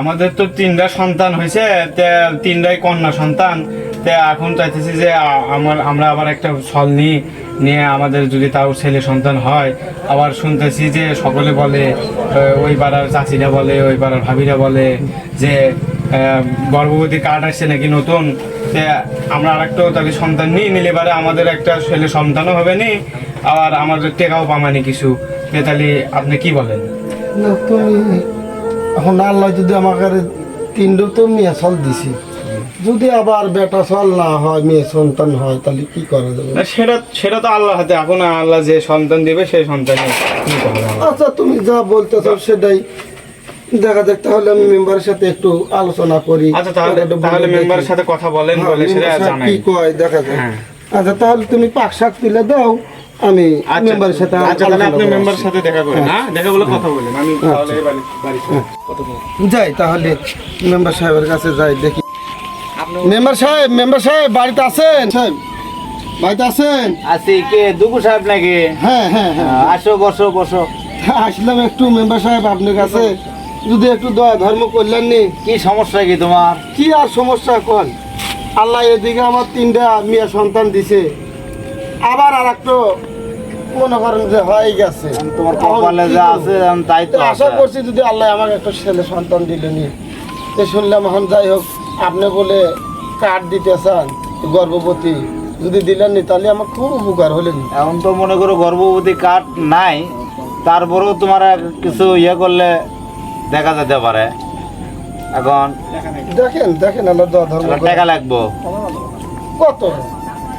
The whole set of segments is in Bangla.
আমাদের তো তিনটা সন্তান হয়েছে তিনটাই কন্যা সন্তান। এখন চাইতেছি যে আমার, আমরা আবার একটা ছল নিই নিয়ে আমাদের যদি তাও ছেলে সন্তান হয়, আবার শুনতেছি যে সকলে বলে ওই পাড়ার চাচিরা বলে, ওই পাড়ার ভাবিরা বলে যে গর্ভবতী কার্ড আসছে নাকি নতুন? তে আমরা আরেকটা তাকে সন্তান নিই, নিলে পারে আমাদের একটা ছেলে সন্তানও হবে নি, আবার আমাদের টেকাও পামানি কিছু। তাহলে আপনি কি বলেন? এখন আল্লাহ যদি আমাকে তিনটে তো মেয়ে চল দিছি। যদি আবার বেটা চল না হয় মেয়ে সন্তান হয় তাহলে কি করা যাবে? সেটা সেটা তো আল্লাহ হাতে। এখন আল্লাহ যে সন্তান দিবে সেই সন্তানে? আচ্ছা তুমি যা বলতে চাও সেটাই। দেখা যাক তাহলে আমি মেম্বারের সাথে একটু আলোচনা করি। আচ্ছা তাহলে তাহলে। মেম্বারের সাথে কথা বলেন হ্যাঁ, বলে সেটা জানাই। কি কয় দেখা যাক। হ্যাঁ। আচ্ছা তাহলে তুমি পাক শাক তুলে দাও। আমি আচ্ছা মেম্বারের সাথে আচ্ছা তাহলে আপনি মেম্বারের সাথে দেখা করেন। হ্যাঁ। দেখা বলে কথা বলেন। আমি তাহলে বাড়ি যাই তাহলে মেম্বার সাহেবের কাছে যাই দেখি। মেম্বার সাহেব মেম্বার সাহেব বাড়িতে আছেন? সাহেব বাড়িতে আছেন? আছি। কে দুগু সাহেব নাকি? হ্যাঁ হ্যাঁ হ্যাঁ। আসো বসো বসো। আসলাম একটু মেম্বার সাহেব আপনার কাছে। যদি একটু দয়া ধর্ম করলেন নি। কি সমস্যা কি তোমার? কি আর সমস্যা কন আল্লাহ এদিকে আমার তিনটা মেয়ে সন্তান দিছে। আবার আর একটু মনে করেন যে হয়ে গেছে। তোমার কপালে যা আছে তাই তো আশা করছি যদি আল্লাহ আমাকে একটা ছেলে সন্তান দিলেনি তো শুনলাম এখন যাই হোক আপনি বলে কার্ড দিতে চান গর্ভবতী যদি দিলেননি তাহলে আমার খুব উপকার হলেন। এখন তো মনে করো গর্ভবতী কার্ড নাই তারপরেও তোমার কিছু ইয়ে করলে দেখা যেতে পারে। এখন দেখেন দেখেন আল্লাহ। টাকা লাগবো। কত?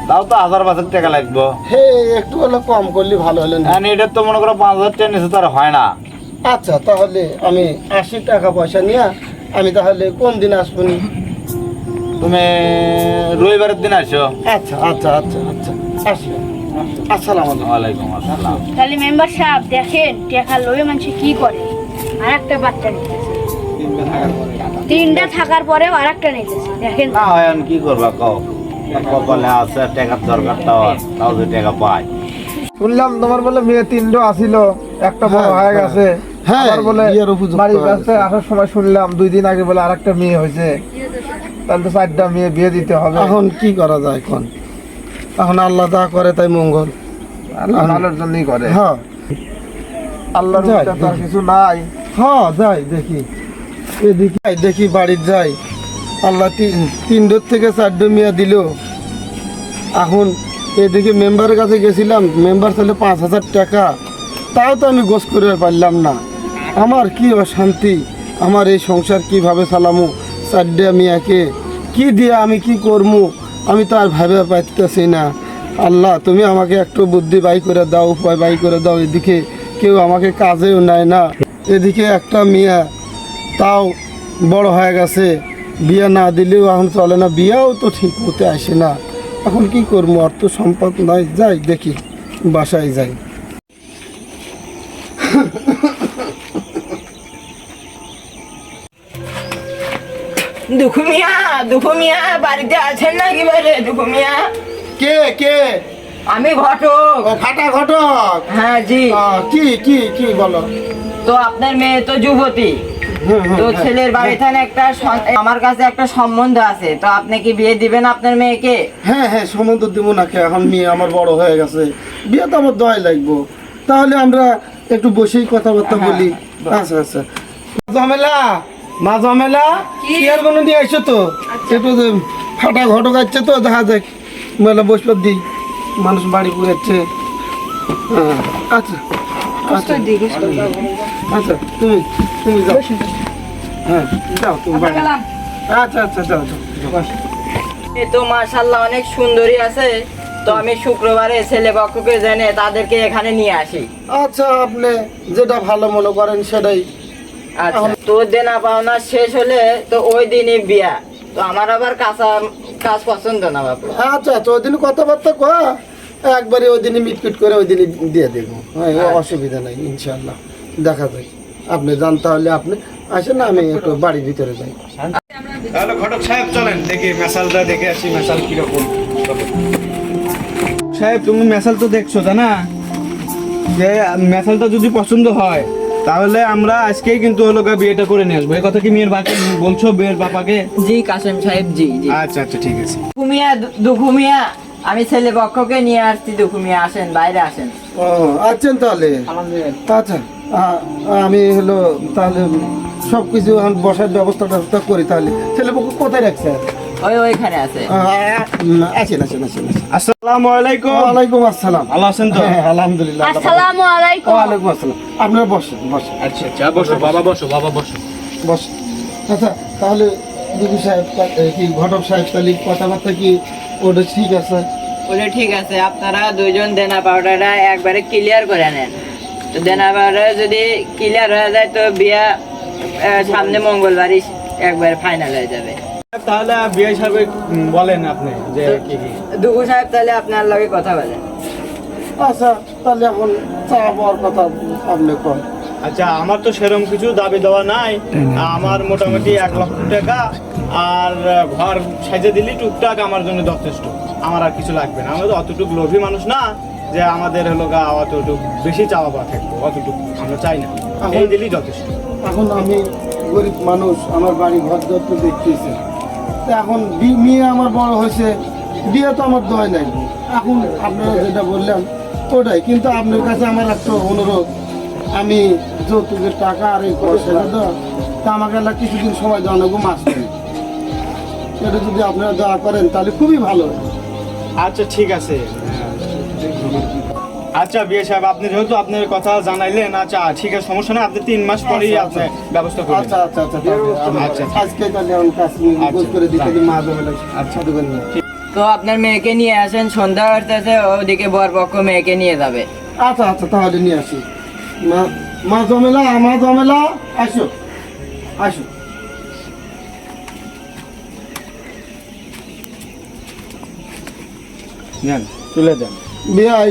তাও তো হাজার পাঁচেক টাকা লাগবো। হে একটু হলে কম করলে ভালো হলেন এখন এটার তো মনে করো পাঁচ হাজার টাকা নিচে তো আর হয় না। আচ্ছা তাহলে আমি আশি টাকা পয়সা নিয়ে আমি তাহলে কোন দিন আসবেন তুমি রবিবারের দিন আসো। আচ্ছা আচ্ছা আচ্ছা আচ্ছা আসি। আসসালাম আলাইকুম। আসসালাম। তাহলে মেম্বার সাহেব দেখেন টাকা লয়ে মানুষ কি করে? আর একটা বাচ্চা নিতেছে। তিনটা থাকার পরেও আর একটা নিতেছে। দেখেন। না হয় কি করবা কও। কপালে আছে টাকার দরকার তাও তাও যে টাকা পাই শুনলাম তোমার বলে মেয়ে তিনটো আসিল একটা বড় হ্যাঁ, হয়ে গেছে। হ্যাঁ, বলে বাড়ির কাছে আসার সময় শুনলাম দুই দিন আগে বলে আরেকটা মেয়ে হয়েছে। তাহলে তো চারটা মেয়ে বিয়ে দিতে হবে। এখন কি করা যায় এখন? এখন আল্লাহ যা করে তাই মঙ্গল। আল্লাহ ভালোর জন্যই করে। হ্যাঁ। আল্লাহর দেখি। কিছু নাই। হ্যাঁ যাই দেখি। এদিকে দেখি বাড়ির যাই। আল্লাহ তিন তিনটোর থেকে চারটে মিয়া দিল। এখন এদিকে মেম্বারের কাছে গেছিলাম মেম্বার ছেলে পাঁচ হাজার টাকা। তাও তো আমি গোস করে পারলাম না। আমার কি অশান্তি? আমার এই সংসার কীভাবে চালামু? চারটে মিয়াকে কি দিয়ে আমি কি করব আমি তো আর ভাবে পাইতেছি না। আল্লাহ, তুমি আমাকে একটু বুদ্ধি বাই করে দাও, উপায় বাই করে দাও। এদিকে কেউ আমাকে কাজেও নেয় না। এদিকে একটা মিয়া তাও বড় হয়ে গেছে। বিয়ে না দিলেও এখন চলে না বিয়েও তো ঠিক মতো আসে না। এখন কি করব? অর্থ সম্পদ নয় যাই দেখি বাসায় যাই। দুখুমিয়া দুখুমিয়া বাড়িতে আছেন নাকি বাইরে? দুখুমিয়া। কে কে? আমি ঘটক। ও ফাটা ঘটক? হ্যাঁ জি। আহ, কি কি কি বলো? তো আপনার মেয়ে তো যুবতী। তো হ্যাঁ। ছেলের বাড়িতে একটা আমার কাছে একটা সম্বন্ধ আছে। তো আপনি কি বিয়ে দিবেন আপনার মেয়েকে? হ্যাঁ হ্যাঁ সম্বন্ধ দেবো নাকি? এখন মেয়ে আমার বড় হয়ে গেছে। বিয়ে তো আমার দয় লাগবো। তাহলে আমরা একটু বসেই কথাবার্তা বলি। আচ্ছা আচ্ছা। ঝামেলা মা ঝামেলা? কি? আর কোনো দিয়ে আইসো তো? একটু যে ফাটা ঘটক আছে তো দেখা যাক। মেলা বসবার দিই মানুষ বাড়ি পুরেছে হ্যাঁ আচ্ছা। আচ্ছা। আচ্ছা তুমি তুমি যাও। হ্যাঁ যাও তুমি বাড়ি। আচ্ছা আচ্ছা যাও যাও যাও এ তো মাশাল্লাহ অনেক সুন্দরী আছে। তো আমি শুক্রবারে ছেলে পক্ষকে জেনে তাদেরকে এখানে নিয়ে আসি। আচ্ছা আপনি যেটা ভালো মনে করেন সেটাই। আচ্ছা তো দেনা পাওনা শেষ হলে তো ওই দিনই বিয়া। তো আমার আবার কাঁচা কাজ পছন্দ না বাপু। আচ্ছা আচ্ছা ওই দিন কথাবার্তা কয়া? একবারে ওই দিনই মিটমিট করে ওই দিনই দিয়ে দেবো। হ্যাঁ অসুবিধা নাই ইনশাল্লাহ দেখা যায় আপনি যান তাহলে আপনি। আসেন না আমি একটু বাড়ির ভিতরে যাই। তাহলে ঘটক সাহেব চলেন দেখি মেশালটা দেখে আসি মেশাল কীরকম। সাহেব তুমি মেশাল তো দেখছ তাই না? যে মেশালটা যদি পছন্দ হয় তাহলে আমরা আজকেই কিন্তু হলো গা বিয়েটা করে নিয়ে আসব। এই কথা কি মেয়ের বাকে বলছো বিয়ের বাবাকে জি কাসেম সাহেব জি জি। আচ্ছা আচ্ছা ঠিক আছে। দুখুমিয়া দুখুমিয়া আমি ছেলে পক্ষকে নিয়ে আসছি দুখুমিয়া আসেন বাইরে আসেন। ও আছেন তাহলে? আচ্ছা। আমি হলো তাহলে সব কিছু এখন বসার ব্যবস্থা ট্যবস্থা করি তাহলে। ছেলেপক্ষ কোথায় রাখছে? ওই ওইখানে আছে। আ, আ- উম, আসেন আসেন আসেন আসেন। আসসালামু আলাইকুম। ওয়ালাইকুম আসসালাম। ভালো আছেন তো? হ্যাঁ আলহামদুলিল্লাহ আল্লাহ আসসালামু আলাইকুম। ওয়ালাইকুম আসসালাম। আপনারা বসেন বসেন। আচ্ছা আচ্ছা বসো বাবা বসো বাবা বসো। আচ্ছা তাহলে দিদি সাহেব কি ঘটক সাহেব তাহলে কথাবার্তা কি ওটা ঠিক আছে? বলে ঠিক আছে। আপনারা দুইজন দেনা পাউডারটা একবারে ক্লিয়ার করে নেন। দেনা যদি ক্লিয়ার হয়ে যায় তো বিয়া সামনে মঙ্গলবারই একবার ফাইনাল হয়ে যাবে। তাহলে বিয়ে বলেন আপনি যে কি কি? দুগু সাহেব তাহলে আপনার লগে কথা বলেন আচ্ছা তাহলে এখন পাওয়ার কথা আপনি কন। আচ্ছা আমার তো সেরকম কিছু দাবি দেওয়া নাই। আমার মোটামুটি এক লক্ষ টাকা আর ঘর সাজে দিলি টুকটাক আমার জন্য যথেষ্ট। আমার আর কিছু লাগবে না। আমরা তো অতটুক লোভী মানুষ না। যে আমাদের হলো গা অতটুক বেশি চাওয়া পাওয়া থাকব অতটুক আমরা চাই না। এই দিলেই যথেষ্ট। এখন আমি গরিব মানুষ আমার বাড়ি ঘর দর তো দেখতেছি তা এখন মেয়ে আমার বড় হয়েছে বিয়ে তো আমার দয় নাই। এখন আপনারা যেটা বললেন ওটাই। কিন্তু আপনার কাছে আমার একটা অনুরোধ আমি যৌতুকের টাকা আর এই পয়সাটা দেওয়া তা আমাকে এলা কিছুদিন সময় দেওয়া নেব মাস এটা যদি আপনারা দয়া করেন তাহলে খুবই ভালো আচ্ছা ঠিক আছে। আচ্ছা বিয়ে সাহেব আপনি যেহেতু আপনার কথা জানাইলেন আচ্ছা ঠিক আছে সমস্যা নেই আপনি তিন মাস পরেই আচ্ছা, আপনি ব্যবস্থা করবেন আচ্ছা আচ্ছা আচ্ছা তাহলে আচ্ছা। আজকে তাহলে আমি কাজ করে দিতে দিই মা দেবেন আচ্ছা। দেবেন তো আপনার মেয়েকে নিয়ে আসেন সন্ধ্যা হতেছে ওদিকে বর পক্ষ মেয়েকে নিয়ে যাবে। আচ্ছা আচ্ছা তাহলে নিয়ে আসি। মা মা জমেলা মা জমেলা আসো আসো। নেন তুলে দেন। বিয়াই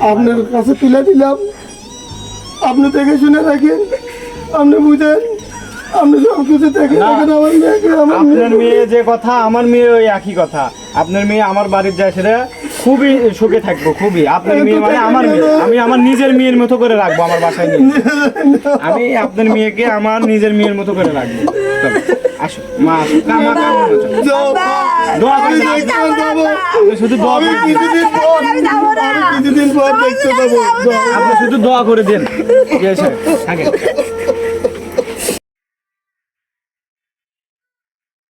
আপনার কাছে তুলে দিলাম। আপনি দেখে শুনে রাখেন। আপনি বুঝেন। আপনি সব কিছু দেখে রাখেন আমার মেয়েকে আমার আপনার মেয়ে যে কথা আমার মেয়ে ওই একই কথা। আপনার মেয়ে আমার বাড়ির যায় সেটা খুবই সুখে থাকব খুবই। আপনার মেয়ে মানে আমার মেয়ে। আমি আমার নিজের মেয়ের মতো করে রাখব আমার বাসায় নিয়ে। আমি আপনার মেয়েকে আমার নিজের মেয়ের মতো করে রাখব। আসো। মা আসো। মা দোয়া করে দেখতে শুধু দোয়া আমি দিন। কিছুদিন পর আমি কিছুদিন পর দেখতে যাব আপনি শুধু দোয়া করে দেন। ঠিক আছে? থাকে